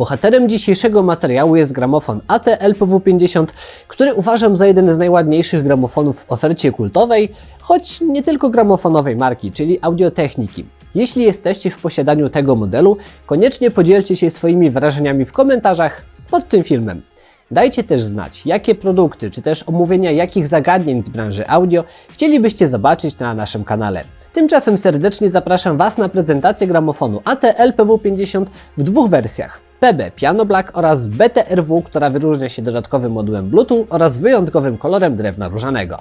Bohaterem dzisiejszego materiału jest gramofon AT-LPW50, który uważam za jeden z najładniejszych gramofonów w ofercie kultowej, choć nie tylko gramofonowej marki, czyli audiotechniki. Jeśli jesteście w posiadaniu tego modelu, koniecznie podzielcie się swoimi wrażeniami w komentarzach pod tym filmem. Dajcie też znać, jakie produkty, czy też omówienia jakich zagadnień z branży audio chcielibyście zobaczyć na naszym kanale. Tymczasem serdecznie zapraszam Was na prezentację gramofonu AT-LPW50 w dwóch wersjach. PB Piano Black oraz BTRW, która wyróżnia się dodatkowym modułem Bluetooth oraz wyjątkowym kolorem drewna różanego.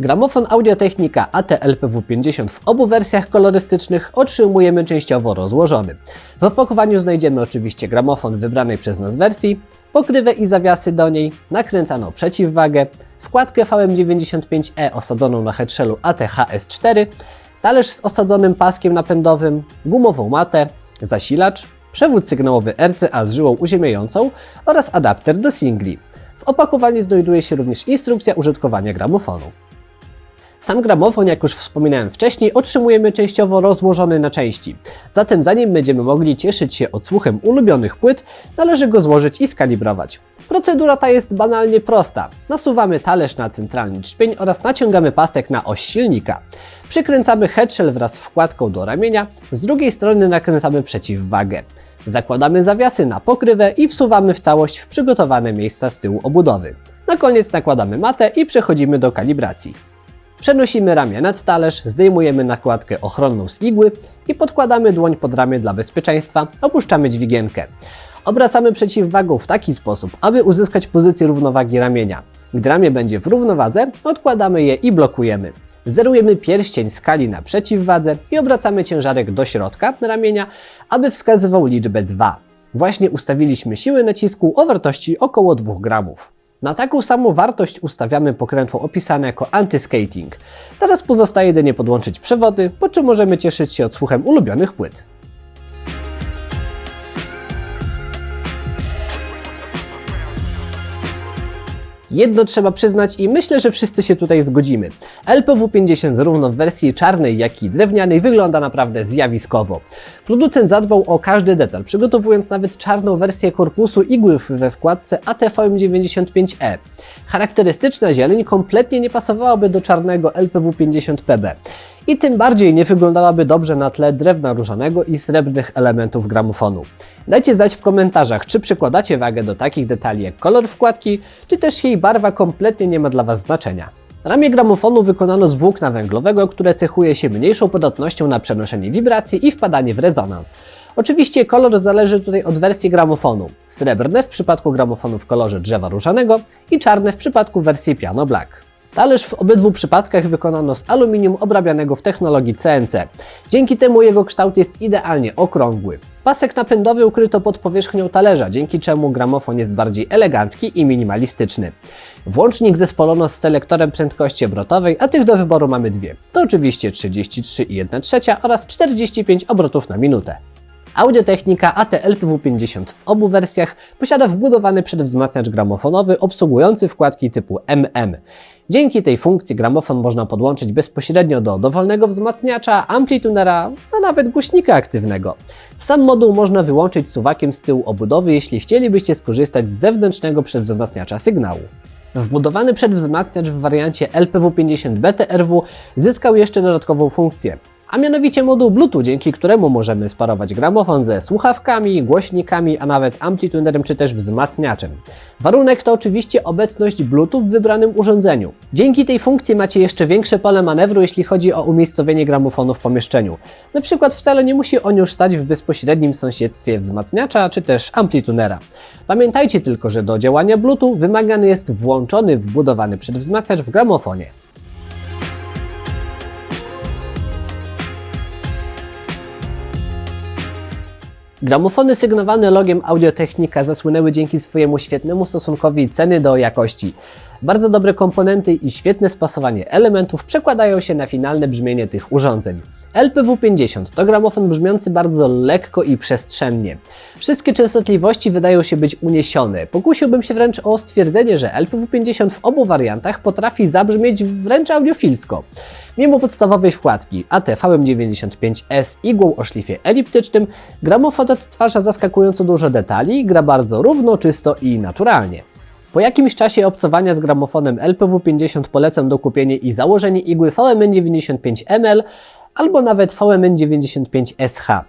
Gramofon Audiotechnika AT-LPW50 w obu wersjach kolorystycznych otrzymujemy częściowo rozłożony. W opakowaniu znajdziemy oczywiście gramofon wybranej przez nas wersji, pokrywę i zawiasy do niej, nakręcaną przeciwwagę, wkładkę VM95E osadzoną na headshellu AT-HS4, talerz z osadzonym paskiem napędowym, gumową matę, zasilacz, przewód sygnałowy RCA z żyłą uziemiającą oraz adapter do singli. W opakowaniu znajduje się również instrukcja użytkowania gramofonu. Sam gramofon, jak już wspominałem wcześniej, otrzymujemy częściowo rozłożony na części. Zatem zanim będziemy mogli cieszyć się odsłuchem ulubionych płyt, należy go złożyć i skalibrować. Procedura ta jest banalnie prosta. Nasuwamy talerz na centralny trzpień oraz naciągamy pasek na oś silnika. Przykręcamy headshell wraz z wkładką do ramienia, z drugiej strony nakręcamy przeciwwagę. Zakładamy zawiasy na pokrywę i wsuwamy w całość w przygotowane miejsca z tyłu obudowy. Na koniec nakładamy matę i przechodzimy do kalibracji. Przenosimy ramię nad talerz, zdejmujemy nakładkę ochronną z igły i podkładamy dłoń pod ramię dla bezpieczeństwa, opuszczamy dźwigienkę. Obracamy przeciwwagą w taki sposób, aby uzyskać pozycję równowagi ramienia. Gdy ramię będzie w równowadze, odkładamy je i blokujemy. Zerujemy pierścień skali na przeciwwadze i obracamy ciężarek do środka ramienia, aby wskazywał liczbę 2. Właśnie ustawiliśmy siły nacisku o wartości około 2 gramów. Na taką samą wartość ustawiamy pokrętło opisane jako anti-skating. Teraz pozostaje jedynie podłączyć przewody, po czym możemy cieszyć się odsłuchem ulubionych płyt. Jedno trzeba przyznać i myślę, że wszyscy się tutaj zgodzimy. LPW50 zarówno w wersji czarnej, jak i drewnianej wygląda naprawdę zjawiskowo. Producent zadbał o każdy detal, przygotowując nawet czarną wersję korpusu igły we wkładce ATVM95E. Charakterystyczna zieleń kompletnie nie pasowałaby do czarnego LPW50PB i tym bardziej nie wyglądałaby dobrze na tle drewna różanego i srebrnych elementów gramofonu. Dajcie znać w komentarzach, czy przykładacie wagę do takich detali jak kolor wkładki, czy też jej barwa kompletnie nie ma dla Was znaczenia. Ramię gramofonu wykonano z włókna węglowego, które cechuje się mniejszą podatnością na przenoszenie wibracji i wpadanie w rezonans. Oczywiście kolor zależy tutaj od wersji gramofonu. Srebrne w przypadku gramofonu w kolorze drzewa różanego i czarne w przypadku wersji Piano Black. Talerz w obydwu przypadkach wykonano z aluminium obrabianego w technologii CNC. Dzięki temu jego kształt jest idealnie okrągły. Pasek napędowy ukryto pod powierzchnią talerza, dzięki czemu gramofon jest bardziej elegancki i minimalistyczny. Włącznik zespolono z selektorem prędkości obrotowej, a tych do wyboru mamy dwie. To oczywiście 33 i 1 trzecia oraz 45 obrotów na minutę. Audiotechnika AT-LPW50 w obu wersjach posiada wbudowany przedwzmacniacz gramofonowy obsługujący wkładki typu MM. Dzięki tej funkcji gramofon można podłączyć bezpośrednio do dowolnego wzmacniacza, amplitunera, a nawet głośnika aktywnego. Sam moduł można wyłączyć suwakiem z tyłu obudowy, jeśli chcielibyście skorzystać z zewnętrznego przedwzmacniacza sygnału. Wbudowany przedwzmacniacz w wariancie LPW50 BTRW zyskał jeszcze dodatkową funkcję a mianowicie moduł Bluetooth, dzięki któremu możemy sparować gramofon ze słuchawkami, głośnikami, a nawet amplitunerem czy też wzmacniaczem. Warunek to oczywiście obecność Bluetooth w wybranym urządzeniu. Dzięki tej funkcji macie jeszcze większe pole manewru, jeśli chodzi o umiejscowienie gramofonu w pomieszczeniu. Na przykład wcale nie musi on już stać w bezpośrednim sąsiedztwie wzmacniacza czy też amplitunera. Pamiętajcie tylko, że do działania Bluetooth wymagany jest włączony wbudowany przedwzmacniacz w gramofonie. Gramofony sygnowane logiem Audiotechnika zasłynęły dzięki swojemu świetnemu stosunkowi ceny do jakości. Bardzo dobre komponenty i świetne spasowanie elementów przekładają się na finalne brzmienie tych urządzeń. LPW50 to gramofon brzmiący bardzo lekko i przestrzennie. Wszystkie częstotliwości wydają się być uniesione. Pokusiłbym się wręcz o stwierdzenie, że LPW50 w obu wariantach potrafi zabrzmieć wręcz audiofilsko. Mimo podstawowej wkładki AT-VM95S igłą o szlifie eliptycznym, gramofon odtwarza zaskakująco dużo detali, gra bardzo równo, czysto i naturalnie. Po jakimś czasie obcowania z gramofonem LPW50 polecam do kupienia i założenie igły VMN95ML albo nawet VMN95SH.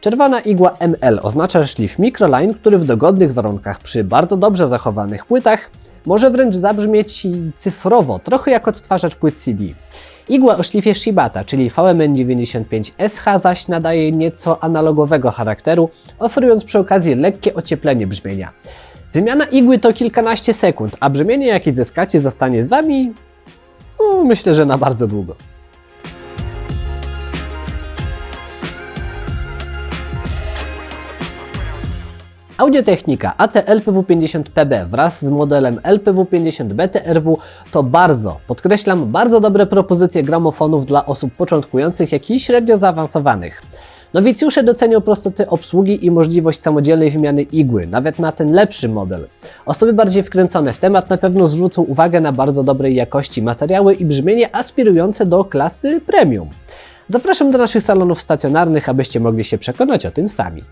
Czerwona igła ML oznacza szlif Microline, który w dogodnych warunkach przy bardzo dobrze zachowanych płytach może wręcz zabrzmieć cyfrowo, trochę jak odtwarzacz płyt CD. Igła o szlifie Shibata, czyli VMN95SH zaś nadaje nieco analogowego charakteru, oferując przy okazji lekkie ocieplenie brzmienia. Wymiana igły to kilkanaście sekund, a brzmienie jakie zyskacie zostanie z Wami, no, myślę, że na bardzo długo. Audiotechnika AT-LPW50PB wraz z modelem LPW50BTRW to bardzo, podkreślam, bardzo dobre propozycje gramofonów dla osób początkujących, jak i średnio zaawansowanych. Nowicjusze docenią prostotę obsługi i możliwość samodzielnej wymiany igły, nawet na ten lepszy model. Osoby bardziej wkręcone w temat na pewno zwrócą uwagę na bardzo dobrej jakości materiały i brzmienie aspirujące do klasy premium. Zapraszam do naszych salonów stacjonarnych, abyście mogli się przekonać o tym sami.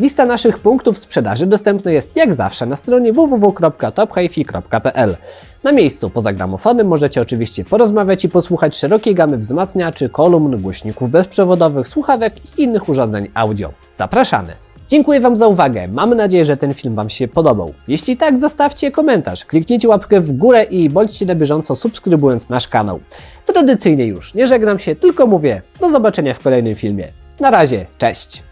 Lista naszych punktów sprzedaży dostępna jest jak zawsze na stronie www.tophifi.pl. Na miejscu poza gramofonem możecie oczywiście porozmawiać i posłuchać szerokiej gamy wzmacniaczy, kolumn, głośników bezprzewodowych, słuchawek i innych urządzeń audio. Zapraszamy! Dziękuję Wam za uwagę. Mam nadzieję, że ten film Wam się podobał. Jeśli tak, zostawcie komentarz, kliknijcie łapkę w górę i bądźcie na bieżąco subskrybując nasz kanał. Tradycyjnie już, nie żegnam się, tylko mówię do zobaczenia w kolejnym filmie. Na razie, cześć!